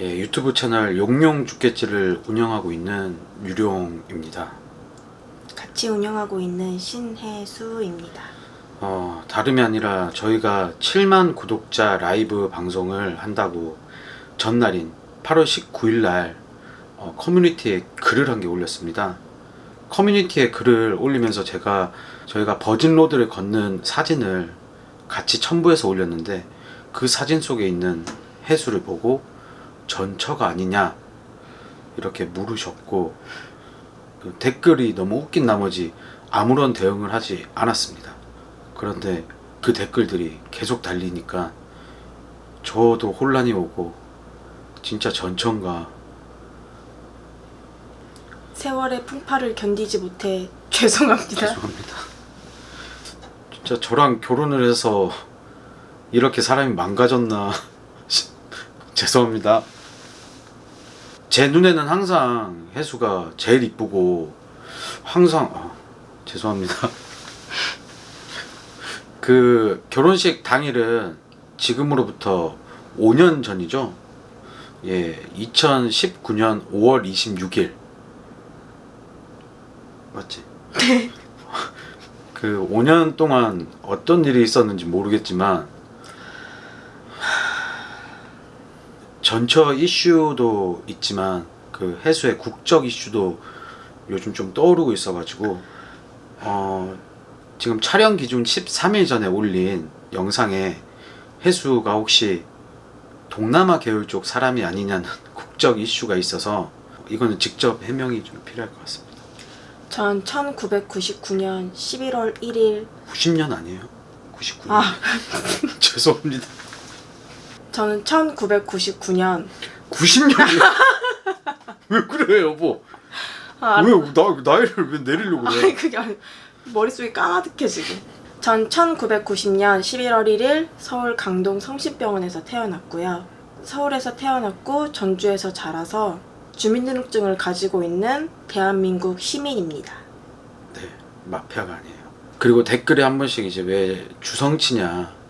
예, 유튜브 채널 용용 죽겠지를 운영하고 있는 유룡입니다. 같이 운영하고 있는 신혜수입니다. 어, 다름이 아니라 저희가 7만 구독자 라이브 방송을 한다고 전날인 8월 19일 날 어, 커뮤니티에 글을 한 개 올렸습니다. 커뮤니티에 글을 올리면서 제가 저희가 버진 로드를 걷는 사진을 같이 첨부해서 올렸는데 그 사진 속에 있는 해수를 보고 전처가 아니냐 이렇게 물으셨고 그 댓글이 너무 웃긴 나머지 아무런 대응을 하지 않았습니다. 그런데 그 댓글들이 계속 달리니까 저도 혼란이 오고 진짜 전처인가 세월의 풍파를 견디지 못해 죄송합니다. 죄송합니다. 진짜 저랑 결혼을 해서 이렇게 사람이 망가졌나 죄송합니다. 제 눈에는 항상 혜수가 제일 이쁘고 항상 아, 죄송합니다. 그 결혼식 당일은 지금으로부터 5년 전이죠. 예, 2019년 5월 26일 맞지? 그 5년 동안 어떤 일이 있었는지 모르겠지만 전처 이슈도 있지만 그 해수의 국적 이슈도 요즘 좀 떠오르고 있어가지고 어 지금 촬영 기준 13일 전에 올린 영상에 해수가 혹시 동남아 계열 쪽 사람이 아니냐는 국적 이슈가 있어서 이거는 직접 해명이 좀 필요할 것 같습니다. 전 1999년 11월 1일 90년 아니에요? 99년. 아 죄송합니다. 저는 1999년 90년이요? 왜 그래 여보? 아, 왜 나, 나이를 왜 내리려고 아니 그래? 그게 아니 머릿속이 까마득해 지금. 전 1990년 11월 1일 서울 강동 성심병원에서 태어났고요. 서울에서 태어났고 전주에서 자라서 주민등록증을 가지고 있는 대한민국 시민입니다. 네, 마피아가 아니에요. 그리고 댓글에 한 번씩 이제 왜 주성치냐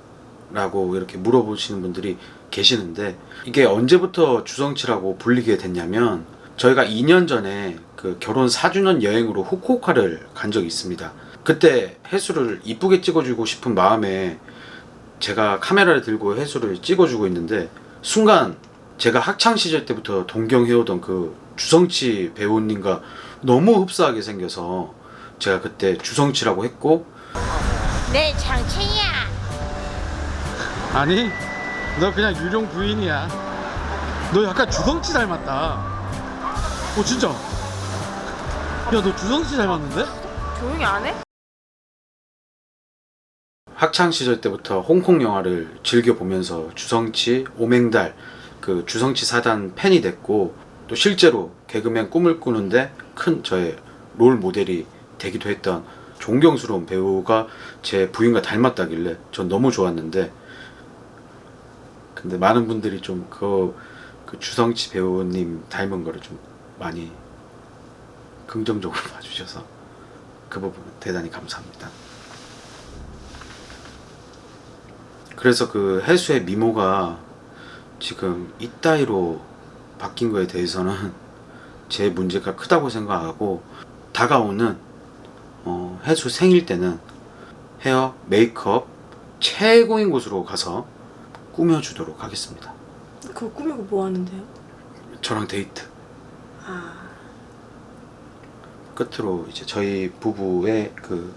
라고 이렇게 물어보시는 분들이 계시는데 이게 언제부터 주성치라고 불리게 됐냐면 저희가 2년 전에 그 결혼 4주년 여행으로 후쿠오카를 간 적이 있습니다. 그때 해수를 이쁘게 찍어주고 싶은 마음에 제가 카메라를 들고 해수를 찍어주고 있는데 순간 제가 학창 시절 때부터 동경해오던 그 주성치 배우님과 너무 흡사하게 생겨서 제가 그때 주성치라고 했고 내 장첸이야. 아니 너 그냥 유령 부인이야 너 약간 주성치 닮았다 어 진짜 야 너 주성치 닮았는데? 조용히 안 해? 학창 시절 때부터 홍콩 영화를 즐겨 보면서 주성치, 오맹달, 그 주성치 사단 팬이 됐고 또 실제로 개그맨 꿈을 꾸는데 큰 저의 롤 모델이 되기도 했던 존경스러운 배우가 제 부인과 닮았다길래 전 너무 좋았는데 근데 많은 분들이 좀그 그 주성치 배우님 닮은 거를 좀 많이 긍정적으로 봐주셔서 그 부분 대단히 감사합니다. 그래서 그 해수의 미모가 지금 이따위로 바뀐 거에 대해서는 제 문제가 크다고 생각하고 다가오는 어, 해수 생일 때는 헤어 메이크업 최고인 곳으로 가서 꾸며주도록 하겠습니다. 그거 꾸미고 뭐 하는데요? 저랑 데이트 아 끝으로 이제 저희 부부의 그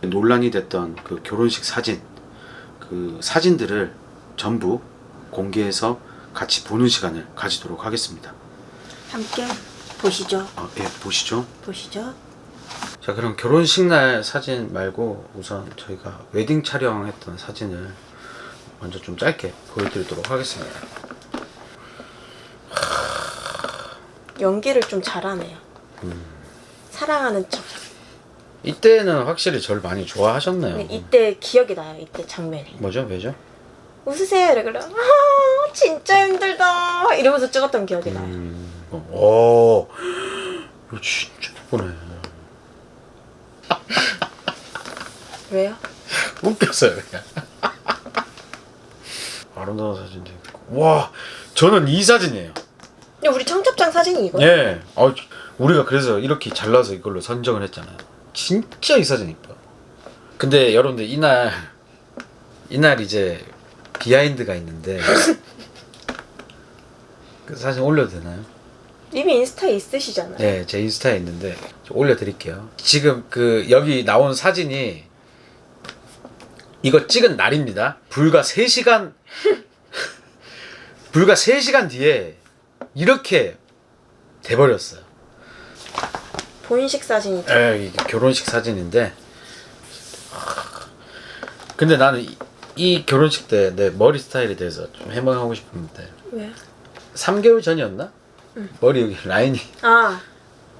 논란이 됐던 그 결혼식 사진 그 사진들을 전부 공개해서 같이 보는 시간을 가지도록 하겠습니다. 함께 보시죠. 아, 예, 보시죠. 보시죠. 자, 그럼 결혼식 날 사진 말고 우선 저희가 웨딩 촬영했던 사진을 먼저 좀 짧게 보여드리도록 하겠습니다. 연기를 좀 잘하네요. 사랑하는 척. 이때는 확실히 절 많이 좋아하셨네요. 근데 이때 기억이 나요. 이때 장면이. 뭐죠, 왜죠? 웃으세요. 이래 그래. 아 진짜 힘들다. 이러면서 찍었던 기억이 나요. 음, 어, 오, 이거 진짜 예쁘네. 왜요? 웃겼어요 그냥. 아름다운 사진도 있고 와 저는 이 사진이에요. 근데 우리 청첩장 사진이 이거야. 예. 어, 우리가 그래서 이렇게 잘라서 이걸로 선정을 했잖아요. 진짜 이 사진 이뻐. 근데 여러분들 이날 이날 이제 비하인드가 있는데 그 사진 올려도 되나요? 이미 인스타에 있으시잖아요. 네, 제 인스타에 있는데 좀 올려드릴게요. 지금 그 여기 나온 사진이 이거 찍은 날입니다. 불과 3시간 불과 3시간 뒤에 이렇게 돼 버렸어요. 본식 사진이죠. 에, 이게 결혼식 사진인데 근데 나는 이, 이 결혼식 때 내 머리 스타일에 대해서 좀 해명하고 싶은데 왜? 3개월 전이었나? 머리 여기 라인이 아,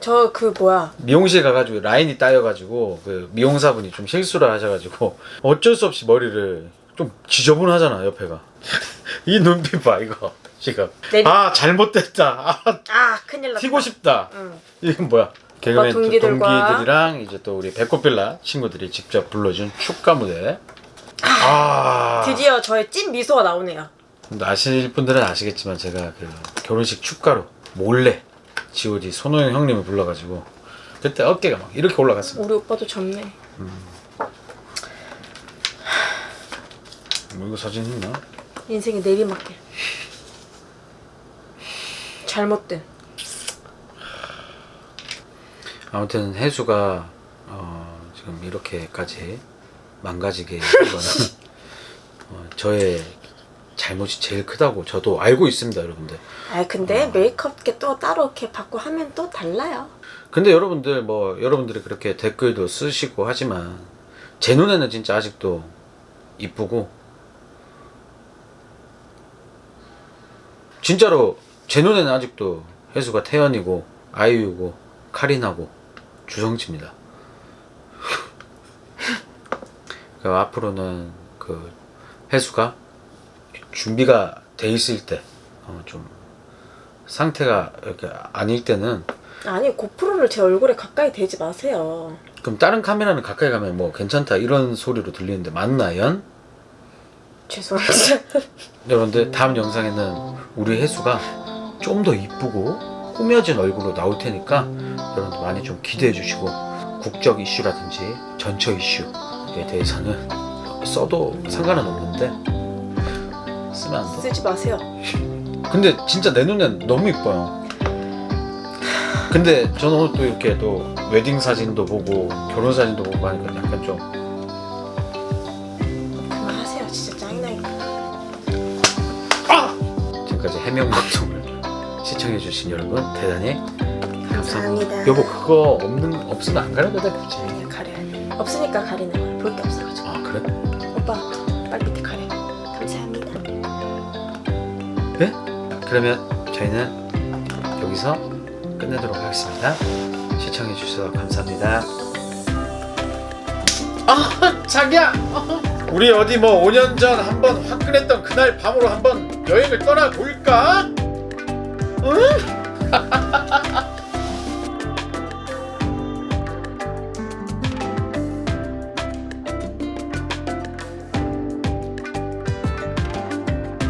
저 그 뭐야. 미용실 가가지고 라인이 따여가지고 그 미용사분이 좀 실수를 하셔가지고 어쩔 수 없이 머리를 좀 지저분하잖아 옆에가 이 눈빛 봐 이거 지금 내리- 아 잘못됐다 아 아, 큰일 났다. 튀고 싶다 응. 이건 뭐야 개그맨 또 동기들과- 동기들이랑 이제 또 우리 배꼽빌라 친구들이 직접 불러준 축가 무대 아 드디어 저의 찐 미소가 나오네요. 아실 분들은 아시겠지만 제가 그 결혼식 축가로 몰래 G.O.D 손호영 형님을 불러가지고 그때 어깨가 막 이렇게 올라갔습니다 우리 오빠도 젊네. 뭐 이거 사진 있나? 인생의 내리막길. 잘못된. 아무튼 해수가 어, 지금 이렇게까지 망가지게 한 거는 어, 저의 잘못이 제일 크다고 저도 알고 있습니다 여러분들 아, 근데 메이크업 게또 따로 이렇게 받고 하면 또 달라요. 근데 여러분들 뭐 여러분들이 그렇게 댓글도 쓰시고 하지만 제 눈에는 진짜 아직도 이쁘고 진짜로 제 눈에는 아직도 혜수가 태연이고 아이유고 카린하고 주성치입니다. 그 앞으로는 그 혜수가 준비가 돼 있을 때 어, 좀 상태가 이렇게 아닐 때는 아니, 고프로를 제 얼굴에 가까이 대지 마세요. 그럼 다른 카메라는 가까이 가면 뭐 괜찮다 이런 소리로 들리는데 맞나 연? 죄송합니다. 여러분들 다음 영상에는 우리 혜수가 좀 더 이쁘고 꾸며진 얼굴로 나올 테니까 여러분들 많이 좀 기대해 주시고 국적 이슈라든지 전처 이슈에 대해서는 써도 상관은 없는데 쓰면 안 돼. 쓰지 마세요. 근데 진짜 내 눈엔 너무 이뻐요. 근데 저는 오늘 또 이렇게 또 웨딩 사진도 보고 결혼 사진도 보고 하니까 약간 좀 그만하세요. 진짜 짜증나니까. 지금까지 해명 방송을 시청해 주신 여러분 대단히 감사합니다. 여보 그거 없는 없으면 안 가려도 돼 굳이. 아니야, 가려. 없으니까 가리는 거야. 볼 게 없어가지고. 아 그래? 오빠, 빨리 밑에 가 그러면 저희는 여기서 끝내도록 하겠습니다. 시청해 주셔서 감사합니다. 아 자기야. 우리 어디 뭐 5년 전 한번 화끈했던 그날 밤으로 한번 여행을 떠나 볼까? 응?